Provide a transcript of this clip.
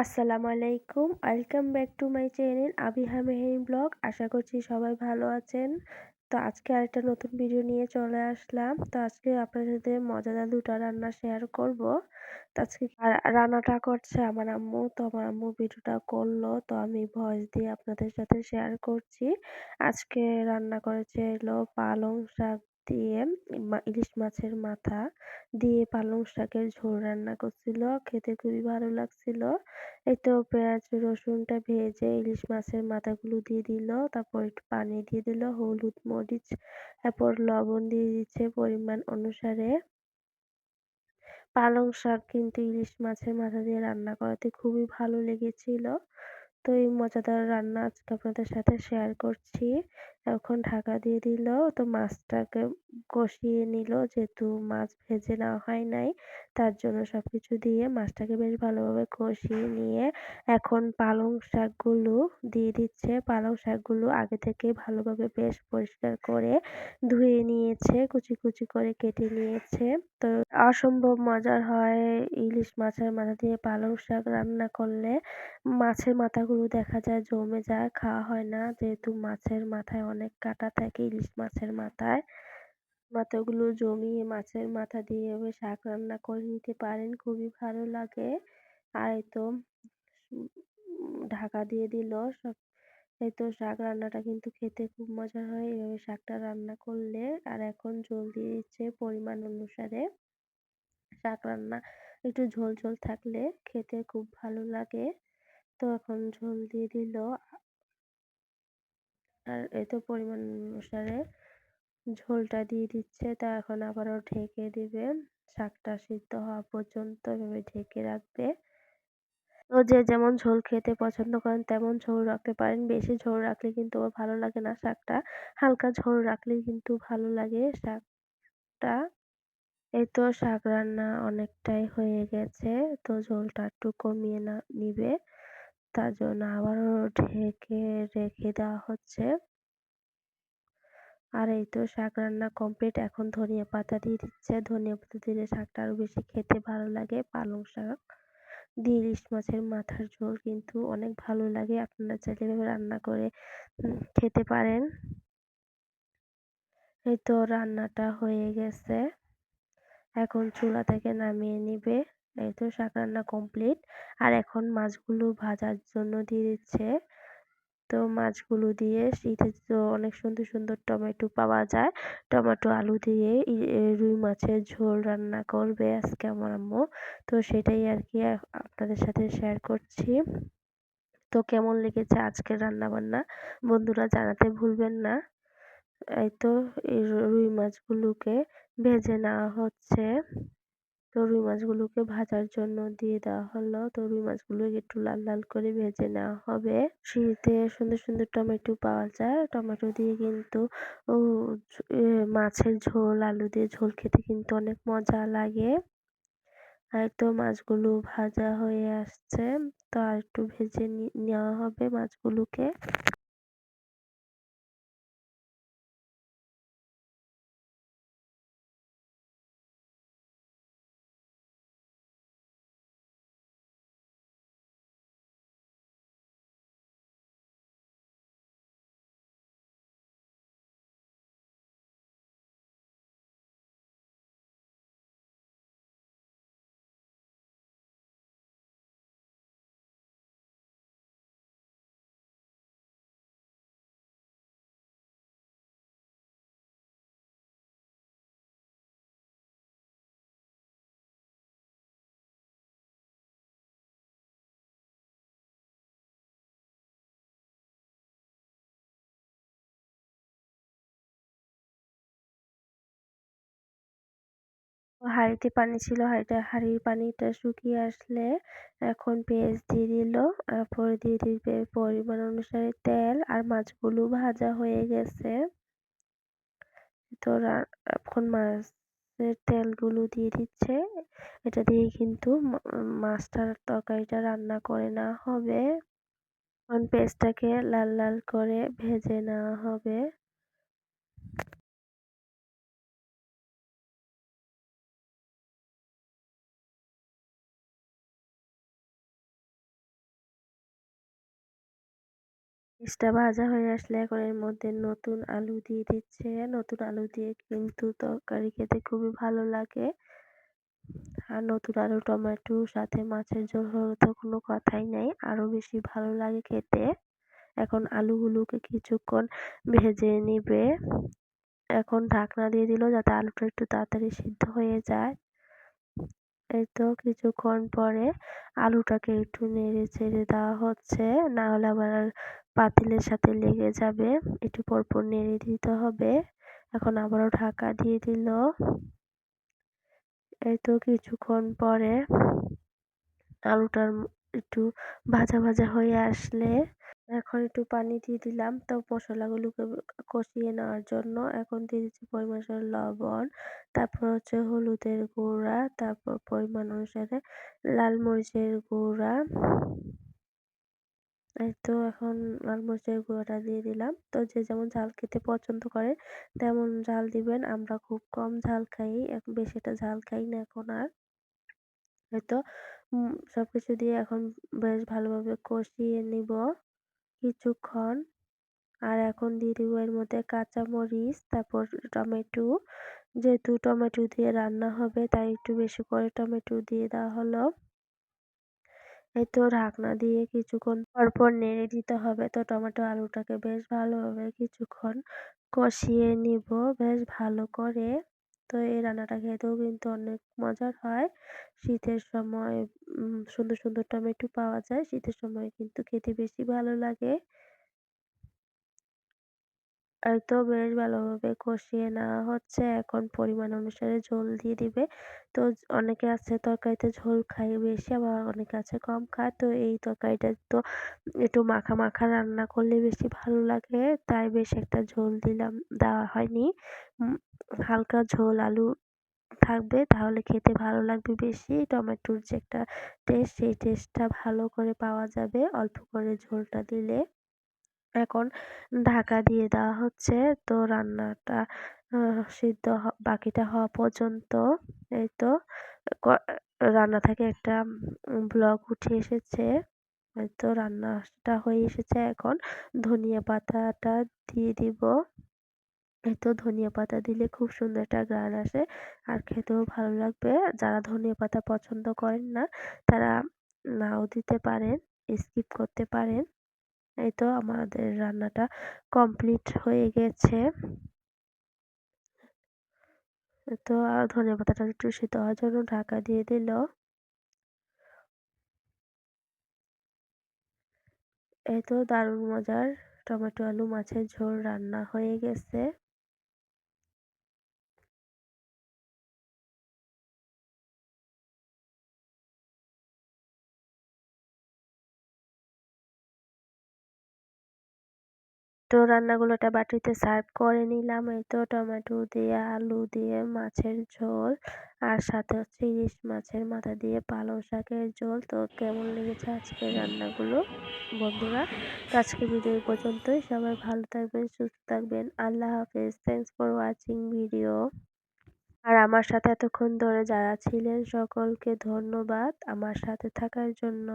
আসসালামু আলাইকুম welcome back to my channel Abiha Meherin blog আশা করছি সবাই ভালো আছেন। তো আজকে আরেকটা নতুন ভিডিও নিয়ে চলে আসলাম। তো আজকে আপনাদের সাথে মজাদার দুটো রান্না শেয়ার করব। তো আজকে রান্নাটা করছে আমার আম্মু। তো আমার আম্মু ভিডিওটা করল। তো আমি ভয়েস দিয়ে আপনাদের সাথে শেয়ার করছি। আজকে রান্না করেছে এলো পালং শাক দিয়ে ইলিশ মাছের মাথা দিয়ে পালং শাকের ঝোল রান্না করছিল। খেতে খুবই ভালো লাগছিল। এই তো পেঁয়াজ, রসুনটা ভেজে ইলিশ মাছের মাথাগুলো দিয়ে দিল। তারপর একটু পানি দিয়ে দিল, হলুদ মরিচ, তারপর লবণ দিয়ে দিচ্ছে পরিমাণ অনুসারে। পালং শাক কিন্তু ইলিশ মাছের মাথা দিয়ে রান্না করাতে খুবই ভালো লেগেছিল। তো এই মজাদার রান্না আজকে আপনাদের সাথে শেয়ার করছি। এখন ঢাকা দিয়ে দিল। তো মাছটাকে কষিয়ে নিল। যেহেতু মাছ ভেজে নেওয়া হয় নাই, তার জন্য সব কিছু দিয়ে মাছটাকে বেশ ভালোভাবে কষিয়ে নিয়ে এখন পালং শাকগুলো দিয়ে দিচ্ছে। পালং শাকগুলো আগে থেকে ভালোভাবে বেশ পরিষ্কার করে ধুয়ে নিয়েছে, কুচি কুচি করে কেটে নিয়েছে। তো অসম্ভব মজার হয় ইলিশ মাছের মাথা দিয়ে পালং শাক রান্না করলে। মাছের মাথাগুলো দেখা যায় জমে যায়, খাওয়া হয় না। যেহেতু মাছের মাথায় অনেক কাটা থাকে ইলিশ মাছের মাথায়। মাথাগুলো জমিয়ে মাছের মাথা দিয়ে এভাবে শাক রান্না করে নিতে পারেন, খুবই ভালো লাগে। আর তো ঢাকা দিয়ে দিল সব। এই তো শাক রান্নাটা কিন্তু খেতে খুব মজা হয় এভাবে শাকটা রান্না করলে। আর এখন ঝোল দিয়ে দিচ্ছে পরিমাণ অনুসারে। শাক রান্না একটু ঝোল ঝোল থাকলে খেতে খুব ভালো লাগে। তো এখন ঝোল দিয়ে দিল। আর এই তো পরিমাণ অনুসারে ঝোলটা দিয়ে দিচ্ছে, তা এখন আবারও ঢেকে দিবে। শাকটা সিদ্ধ হওয়া পর্যন্ত এভাবে ঢেকে রাখবে। তো যে যেমন ঝোল খেতে পছন্দ করেন, তেমন ঝোল রাখতে পারেন। বেশি ঝোল রাখলে কিন্তু ভালো লাগে না শাকটা। হালকা ঝোল রাখলে কিন্তু ভালো লাগে শাকটা। এই তো শাক রান্না অনেকটাই হয়ে গেছে, তো ঝোলটা একটু কমিয়ে না, নিবে। তার জন্য আবারও ঢেকে রেখে দেওয়া হচ্ছে। আর এই তো শাক রান্না কমপ্লিট এখন ধনিয়া পাতা দিয়ে দিচ্ছে। ধনিয়া পাতা দিলে শাকটা আরও বেশি খেতে ভালো লাগে। পালং শাক দিয়ে ইলিশ মাছের মাথার ঝোল কিন্তু অনেক ভালো লাগে। আপনারা চাইলে এভাবে রান্না করে খেতে পারেন। এই তো রান্নাটা হয়ে গেছে। এখন চুলা থেকে নামিয়ে নিবে। এই তো শাক রান্না কমপ্লিট আর এখন মাছগুলো ভাজার জন্য দিয়ে দিচ্ছে। তো মাছগুলো দিয়ে শীতে তো অনেক সুন্দর সুন্দর টমেটো পাওয়া যায়। টমেটো, আলু দিয়ে রুই মাছের ঝোল রান্না করবে আজকে আমার আম্মু। তো সেটাই আর কি আপনাদের সাথে শেয়ার করছি। তো কেমন লেগেছে আজকের রান্না বান্না বন্ধুরা জানাতে ভুলবেন না। এই তো রুই মাছগুলোকে ভেজে নেওয়া হচ্ছে। তো রুই মাছগুলোকে ভাজার জন্য দিয়ে দেওয়া হলো। তো রুই মাছগুলো একটু লাল লাল করে ভেজে নেওয়া হবে। শীতে সুন্দর সুন্দর টমেটো পাওয়া যায়। টমেটো দিয়ে কিন্তু মাছের ঝোল, আলু দিয়ে ঝোল খেতে কিন্তু অনেক মজা লাগে। আর তো মাছগুলো ভাজা হয়ে আসছে। তো আর একটু ভেজে নেওয়া হবে মাছগুলোকে। হাঁড়িতে পানি ছিল, হাঁড়িটা, হাঁড়ির পানিটা শুকিয়ে আসলে এখন পেঁয়াজ দিয়ে দিল। পরে দিয়ে দিবে পরিমাণ অনুসারে তেল আর মাছগুলো ভাজা হয়ে গেছে। তো এখন মাছের তেলগুলো দিয়ে দিচ্ছে। এটা দিয়ে কিন্তু মাছটার তরকারিটা রান্না করে নেওয়া হবে। এখন পেঁয়াজটাকে লাল লাল করে ভেজে নেওয়া হবে। ইলিশটা ভাজা হয়ে আসলে এখন এর মধ্যে নতুন আলু দিয়ে দিচ্ছে। নতুন আলু দিয়ে কিন্তু তরকারি খেতে খুবই ভালো লাগে। আর নতুন আলু, টমেটো, সাথে মাছের ঝোল হলে তো কোনো কথাই নেই। আরও বেশি ভালো লাগে খেতে। এখন আলুগুলোকে কিছুক্ষণ ভেজে নিবে। এখন ঢাকনা দিয়ে দিল যাতে আলুটা একটু তাড়াতাড়ি সিদ্ধ হয়ে যায়। এই তো কিছুক্ষণ পরে আলুটাকে একটু নেড়ে চেড়ে দেওয়া হচ্ছে। না হলে আবার পাতিলের সাথে লেগে যাবে। একটু পরপর নেড়ে দিতে হবে। এখন আবারও ঢাকা দিয়ে দিল। এই তো কিছুক্ষণ পরে আলুটার একটু ভাজা ভাজা হয়ে আসলে এখন একটু পানি দিয়ে দিলাম। তো মশলাগুলোকে কষিয়ে নেওয়ার জন্য এখন দিয়ে দিচ্ছি পরিমাণ লবণ, তারপর হচ্ছে হলুদের গুঁড়া, তারপর পরিমাণ অনুসারে লাল মরিচের গুঁড়া। এই তো এখন লাল মরিচের গুঁড়োটা দিয়ে দিলাম। তো যে যেমন ঝাল খেতে পছন্দ করে, তেমন ঝাল দিবেন। আমরা খুব কম ঝাল খাই এখন বেশিটা ঝাল খাই না এখন আর। হয়তো সবকিছু দিয়ে এখন বেশ ভালোভাবে কষিয়ে নিব কিছুক্ষণ। আর এখন দিয়ে দিব এর মধ্যে কাঁচা মরিচ তারপর টমেটো। যেহেতু টমেটো দিয়ে রান্না হবে, তাই একটু বেশি করে টমেটো দিয়ে দেওয়া হলো। তো ঢাকনা দিয়ে কিছুক্ষণ পরপর নেড়ে দিতে হবে। তো টমেটো আলুটাকে বেশ ভালোভাবে কিছুক্ষণ কষিয়ে নিব। বেশ ভালো করে। তো এই রান্নাটা খেতেও কিন্তু অনেক মজার হয়। শীতের সময় সুন্দর সুন্দর টমেটো পাওয়া যায়। শীতের সময় কিন্তু খেতে বেশি ভালো লাগে। তো বেশ ভালোভাবে কষিয়ে নেওয়া হচ্ছে। এখন পরিমাণ অনুসারে ঝোল দিয়ে দিবে। তো অনেকে আছে তরকারিতে ঝোল খায় বেশি, আবার অনেকে আছে কম খায়। তো এই তরকারিটা তো একটু মাখা মাখা রান্না করলে বেশি ভালো লাগে। তাই বেশ একটা ঝোল দিলাম, দেওয়া হয়নি। হালকা ঝোল আলু থাকবে, তাহলে খেতে ভালো লাগবে বেশি। টমেটোর যে একটা টেস্ট সেই টেস্টটা ভালো করে পাওয়া যাবে অল্প করে ঝোলটা দিলে। এখন ঢাকা দিয়ে দেওয়া হচ্ছে। তো রান্নাটা সিদ্ধ বাকিটা হওয়া পর্যন্ত এই তো রান্না থেকে একটা ব্লগ উঠে এসেছে। তো রান্নাটা হয়ে এসেছে। এখন ধনিয়া পাতাটা দিয়ে দিব। এই তো ধনিয়া পাতা দিলে খুব সুন্দর একটা গান আসে আর খেতেও ভালো লাগবে। যারা ধনিয়া পাতা পছন্দ করেন না, তারা নাও দিতে পারেন স্কিপ করতে পারেন। এই তো আমাদের রান্নাটা কমপ্লিট হয়ে গেছে। তো আর ধনে পাতাটা একটু সিদ্ধ হওয়ার জন্য ঢাকা দিয়ে দিল। এই তো দারুণ মজার টমেটো, আলু, মাছের ঝোল রান্না হয়ে গেছে। তো রান্নাগুলো একটা বাটিতে সার্ভ করে নিলাম। এই তো টমেটো দিয়ে, আলু দিয়ে, মাছের ঝোল আর সাথে হচ্ছে ইলিশ মাছের মাথা দিয়ে পালং শাকের ঝোল। তো কেমন লেগেছে আজকের রান্নাগুলো বন্ধুরা? আজকে ভিডিও পর্যন্তই। সবাই ভালো থাকবেন, সুস্থ থাকবেন। আল্লাহ হাফেজ। থ্যাংকস ফর ওয়াচিং ভিডিও আর আমার সাথে এতক্ষণ ধরে যারা ছিলেন, সকলকে ধন্যবাদ আমার সাথে থাকার জন্য।